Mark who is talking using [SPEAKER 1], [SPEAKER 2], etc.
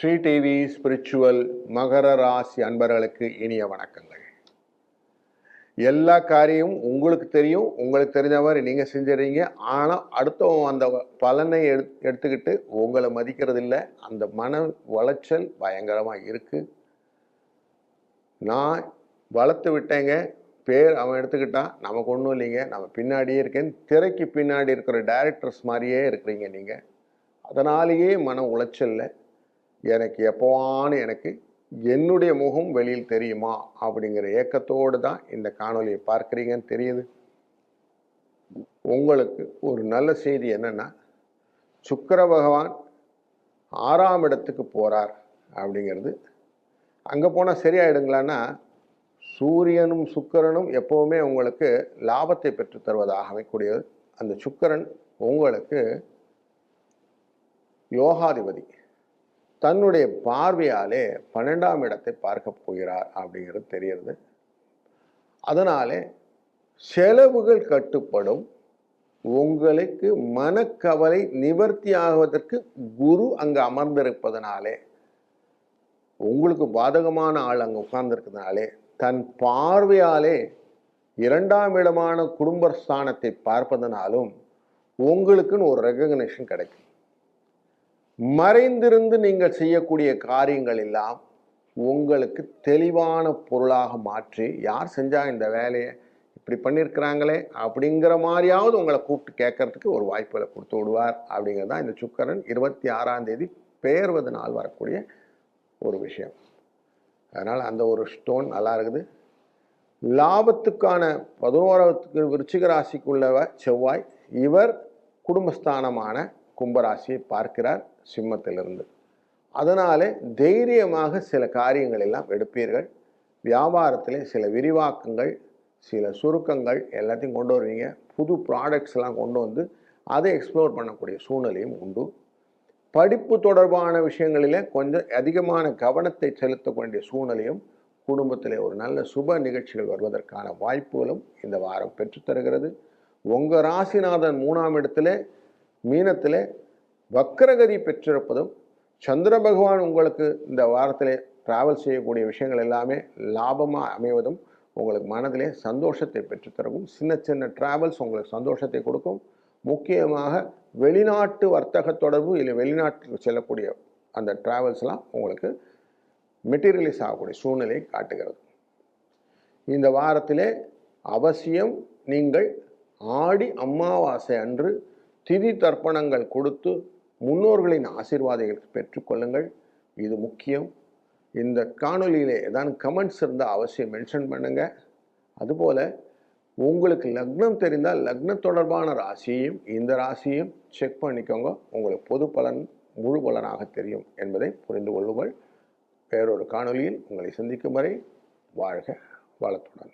[SPEAKER 1] Sri TV spiritual மகர ராசி அன்பர்களுக்கு இனிய வணக்கங்கள். எல்லா காரியமும் உங்களுக்கு தெரியும் உங்களுக்கு தெரிஞ்ச மாதிரி நீங்கள் செஞ்சிடறீங்க. ஆனால் அடுத்தவன் அந்த பலனை எடு எடுத்துக்கிட்டு உங்களை மதிக்கிறது இல்லை அந்த மன வளைச்சல் பயங்கரமாக இருக்குது நான் வளர்த்து விட்டேங்க. பேர் அவன் எடுத்துக்கிட்டான் நமக்கு ஒன்றும் இல்லைங்க. நம்ம பின்னாடியே இருக்கேன். திரைக்கு பின்னாடி இருக்கிற டேரக்டர்ஸ் மாதிரியே இருக்கிறீங்க நீங்கள் அதனாலேயே மன உளைச்சலில். எனக்கு எப்போவான்னு எனக்கு என்னுடைய முகம் வெளியில் தெரியுமா அப்படிங்கிற ஏக்கத்தோடு தான் இந்த காணொலியை பார்க்குறீங்கன்னு தெரியுது. உங்களுக்கு ஒரு நல்ல செய்தி என்னென்னா சுக்கர பகவான் ஆறாம் இடத்துக்கு போகிறார் அப்படிங்கிறது. அங்கே போனால் சரியாயிடுங்களான்னா சூரியனும் சுக்கரனும் எப்போவுமே உங்களுக்கு லாபத்தை பெற்று தருவதாக அமைக்கூடியது அந்த சுக்கிரன் உங்களுக்கு யோகாதிபதி. தன்னுடைய பார்வையாலே பன்னெண்டாம் இடத்தை பார்க்க போகிறார் அப்படிங்கிறது தெரிகிறது. அதனாலே செலவுகள் கட்டுப்படும். உங்களுக்கு மனக்கவலை நிவர்த்தி ஆகுவதற்கு குரு அங்கு அமர்ந்திருப்பதனாலே உங்களுக்கு பாதகமான ஆள் அங்கே உட்கார்ந்துருக்கிறதுனாலே தன் பார்வையாலே இரண்டாம் இடமான குடும்ப ஸ்தானத்தை பார்ப்பதனாலும் உங்களுக்குன்னு ஒரு ரெகக்னேஷன் கிடைக்கும். மறைந்திருந்து நீங்கள் செய்யக்கூடிய காரியங்கள் எல்லாம் உங்களுக்கு தெளிவான பொருளாக மாற்றி யார் செஞ்சா இந்த வேலையை இப்படி பண்ணியிருக்கிறாங்களே? அப்படிங்கிற மாதிரியாவது உங்களை கூப்பிட்டு கேட்கறதுக்கு ஒரு வாய்ப்புகளை கொடுத்து விடுவார். அப்படிங்கிறது தான் இந்த சுக்கரன் இருபத்தி ஆறாம் தேதி பெயர்வது நாள் வரக்கூடிய ஒரு விஷயம். அதனால் அந்த ஒரு ஸ்டோன் நல்லா இருக்குது. லாபத்துக்கான பதினோராவதுக்கு விருச்சிக ராசிக்குள்ளவ செவ்வாய் இவர் குடும்பஸ்தானமான கும்பராசியை பார்க்கிறார். சிம்மத்திலிருந்து. அதனாலே தைரியமாக சில காரியங்கள் எல்லாம் எடுப்பீர்கள். வியாபாரத்திலே சில விரிவாக்கங்கள் சில சுருக்கங்கள் எல்லாத்தையும் கொண்டு வருவீங்க. புது ப்ராடக்ட்ஸ் எல்லாம் கொண்டு வந்து அதை எக்ஸ்ப்ளோர் பண்ணக்கூடிய சூழ்நிலையும் உண்டு. படிப்பு தொடர்பான விஷயங்களில் கொஞ்சம் அதிகமான கவனத்தை செலுத்த வேண்டிய சூழ்நிலையும் குடும்பத்திலே ஒரு நல்ல சுப நிகழ்ச்சிகள் வருவதற்கான வாய்ப்புகளும் இந்த வாரம் பெற்றுத்தருகிறது உங்கள் ராசிநாதன் மூணாம் இடத்துல மீனத்தில் வக்கரகதி பெற்றிருப்பதும் சந்திர பகவான் உங்களுக்கு இந்த வாரத்திலே டிராவல் செய்யக்கூடிய விஷயங்கள் எல்லாமே லாபமாக அமைவதும் உங்களுக்கு மனதிலே சந்தோஷத்தை பெற்றுத்தரவும் சின்ன சின்ன டிராவல்ஸ் உங்களுக்கு சந்தோஷத்தை கொடுக்கும். முக்கியமாக வெளிநாட்டு வர்த்தக தொடர்பு இல்லை வெளிநாட்டுக்கு செல்லக்கூடிய அந்த டிராவல்ஸ்லாம் உங்களுக்கு மெட்டீரியலைஸ் ஆகக்கூடிய சூழ்நிலையை காட்டுகிறது. இந்த வாரத்திலே அவசியம் நீங்கள் ஆடி அமாவாசை அன்று திதி தர்ப்பணங்கள் கொடுத்து முன்னோர்களின் ஆசீர்வாதங்களை பெற்றுக்கொள்ளுங்கள் இது முக்கியம். இந்த காணொலியிலே ஏதாவது கமெண்ட்ஸ் இருந்தால் அவசியம் மென்ஷன் பண்ணுங்கள் அதுபோல் உங்களுக்கு லக்னம் தெரிந்தால் லக்ன தொடர்பான ராசியையும் இந்த ராசியையும் செக் பண்ணிக்கோங்க. உங்களுக்கு பொது பலன் முழு பலனாக தெரியும் என்பதை புரிந்து கொள்ளுங்கள். வேறொரு காணொலியில் உங்களை சந்திக்கும் வரை வாழ்க வளத்துடன்.